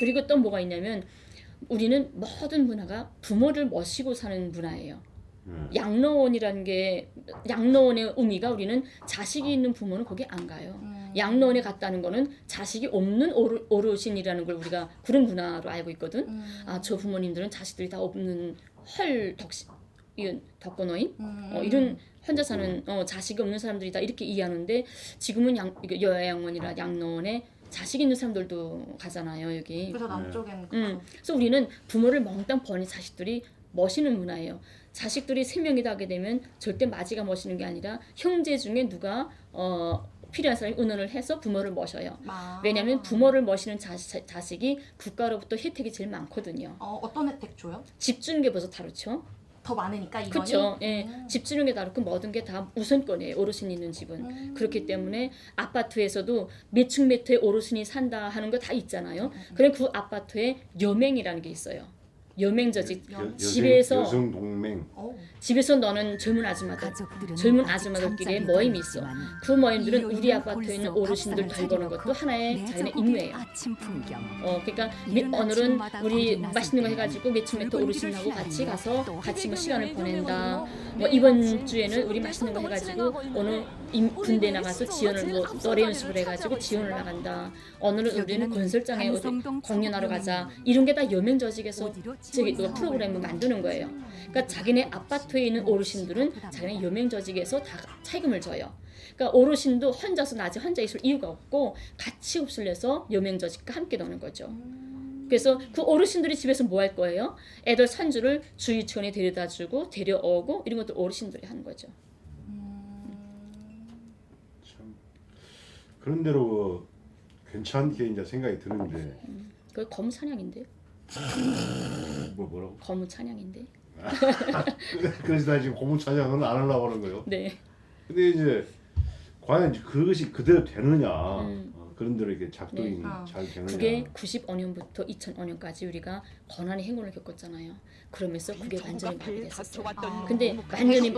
그리고 또 뭐가 있냐면 우리는 모든 문화가 부모를 모시고 사는 문화예요. 음. 양로원이라는 게 양로원의 의미가 우리는 자식이 있는 부모는 거기 안 가요. 음. 양로원에 갔다는 거는 자식이 없는 어르, 어르신이라는 걸 우리가 그런 문화로 알고 있거든. 음. 아저 부모님들은 자식들이 다 없는 헐 덕시 이런 덕거노인 음. 어, 이런 혼자 사는 어, 자식이 없는 사람들이다 이렇게 이해하는데 지금은 양 여양원이나 양로원에 자식 있는 사람들도 가잖아요 여기. 그래서 남쪽엔 음, 음. 그래서 우리는 부모를 멍땅 버린 자식들이 머시는 문화예요. 자식들이 세 명이다 하게 되면 절대 마지가 머시는 게 아니라 형제 중에 누가 어, 필요한 사람이 의논을 해서 부모를 머셔요. 아. 왜냐하면 부모를 머시는 자식, 자식이 국가로부터 혜택이 제일 많거든요. 어, 어떤 혜택 줘요? 집 주는 게 벌써 다르죠. 더 많으니까 이번이. 그렇죠. 예, 음. 집 주는 게 다르고 모든 게 다 우선권이에요. 어르신 있는 집은. 음. 그렇기 때문에 아파트에서도 매층 매트에 어르신이 산다 하는 거 다 있잖아요. 음, 그럼 그 아파트에 여맹이라는 게 있어요. 여맹저지 여- 집에서- 여성 동맹 어. 집에서 너는 젊은 아줌마들 젊은 아줌마들끼리 모임이 있어. 그 모임들은 우리 아파트에 있는 어르신들 돌보는 것도 하나의 내 자기네 임무예요. 어, 그러니까 미, 오늘은 우리 맛있는 거 해가지고 매춘 매트 붉은 어르신하고 같이 가서 또 같이 뭐 시간을 보낸다. 뭐 네, 이번 주에는 우리 맛있는 거 해가지고 어느 임, 군대 나가서 지원을 뭐 노래 연습을 해가지고 지원을 나간다. 오늘은 우리는 건설장에 어디 공연하러 가자. 이런 게 다 여명저직에서 어디로 저기 그 프로그램을 만드는 거예요. 그러니까 자기네 아파트에 있는 어르신들은 자기네 여명저직에서 다 차임을 줘요. 그러니까 어르신도 혼자서 낮에 혼자 있을 이유가 없고 같이 흡수를 해서 여명저직과 함께 노는 거죠. 그래서 그 어르신들이 집에서 뭐 할 거예요? 애들 산주를 주유치원에 데려다 주고 데려오고 이런 것도 어르신들이 하는 거죠. 그런 대로 괜찮게 이제 생각이 드는데 그 거무 찬양인데 뭐 뭐라고 거무 찬양인데. 그래서 나 지금 고문 찬양은 안 하려고 하는 거예요. 네. 근데 이제 과연 이제 그것이 그대로 되느냐 음. 어, 그런 대로 이렇게 작동이 네. 어. 잘 되느냐 그게 95년부터 2005년까지 우리가 고난의 행운을 겪었잖아요. 그러면서 그게 완전히 마비됐었어요. 아. 근데 완전히.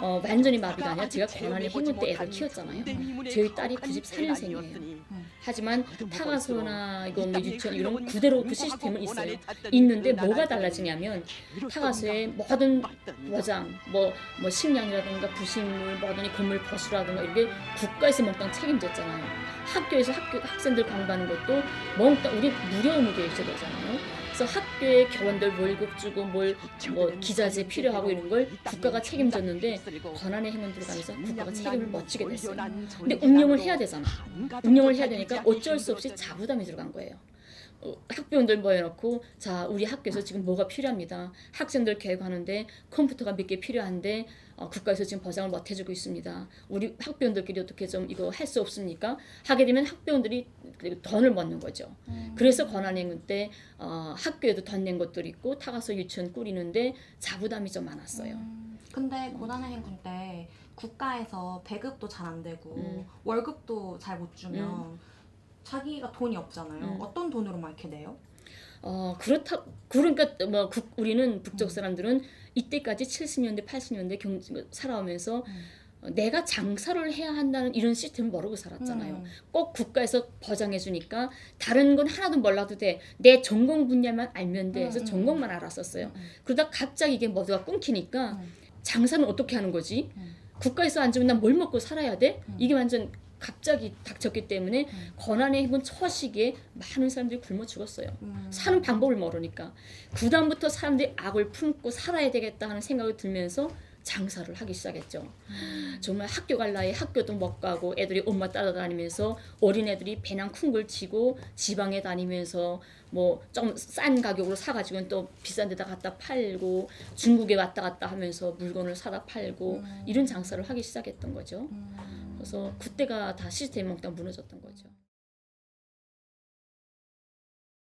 어, 완전히 마비가 아니라 제가 고난의 행운 때 애를 키웠잖아요. 저희 딸이 94년생이에요. 음. 하지만 타가소나 이건 뭐 유치원 이런 그대로 그 시스템은 있어요. 있는데 뭐가 달라지냐면 타가소의 모든 보장, 뭐, 뭐 식량이라든가 부식물, 뭐든 이 건물 보수라든가 이게 국가에서 몽땅 책임졌잖아요. 학교에서 학교 학생들 강의하는 것도 몽땅 우리 무료 의무교에 있어야 되잖아요. 그래서 학교에 교원들 월급 주고 뭘 뭐 기자재 필요하고 이런 걸 국가가 책임졌는데 권한의 행운 들어가면서 국가가 책임을 못 지게 됐어요. 근데 운영을 해야 되잖아. 운영을 해야 되니까 어쩔 수 없이 자부담이 들어간 거예요. 어, 학부형들 모여놓고 자 우리 학교에서 지금 뭐가 필요합니다. 학생들 교육하는데 컴퓨터가 몇 개 필요한데 어, 국가에서 지금 보장을 못 해주고 있습니다. 우리 학부형들끼리 어떻게 좀 이거 할 수 없습니까? 하게 되면 학부형들이 그리고 돈을 먹는 거죠. 그래서 권한행위 때 어, 학교에도 돈 낸 것들이 있고 타가서 유치원 꾸리는데 자부담이 좀 많았어요. 음, 근데 고난의 행군 때 국가에서 배급도 잘 안 되고 음. 월급도 잘 못 주면 자기가 돈이 없잖아요. 음. 어떤 돈으로만 이렇게 내요? 어 그렇다 그러니까 뭐 국, 우리는 북쪽 사람들은 이때까지 70년대 80년대 경 살아오면서 어, 내가 장사를 해야 한다는 이런 시스템을 모르고 살았잖아요. 음. 꼭 국가에서 보장해 주니까 다른 건 하나도 몰라도 돼. 내 전공 분야만 알면 돼. 그래서 음, 음, 전공만 알았었어요. 음, 음. 그러다 갑자기 이게 모두가 끊기니까 음. 장사는 어떻게 하는 거지? 음. 국가에서 안 주면 난 뭘 먹고 살아야 돼? 음. 이게 완전 갑자기 닥쳤기 때문에 음. 고난의 행군 초시기에 많은 사람들이 굶어 죽었어요. 음. 사는 방법을 모르니까 그 다음부터 사람들이 악을 품고 살아야 되겠다 하는 생각이 들면서 장사를 하기 시작했죠. 정말 학교 갈 나이에 학교도 못 가고 애들이 엄마 따라다니면서 어린애들이 배낭 쿵글 치고 지방에 다니면서 뭐 좀 싼 가격으로 사가지고는 또 비싼 데다 갖다 팔고 중국에 왔다 갔다 하면서 물건을 사다 팔고 이런 장사를 하기 시작했던 거죠. 그래서 그때가 다 시스템이 몽땅 무너졌던 거죠.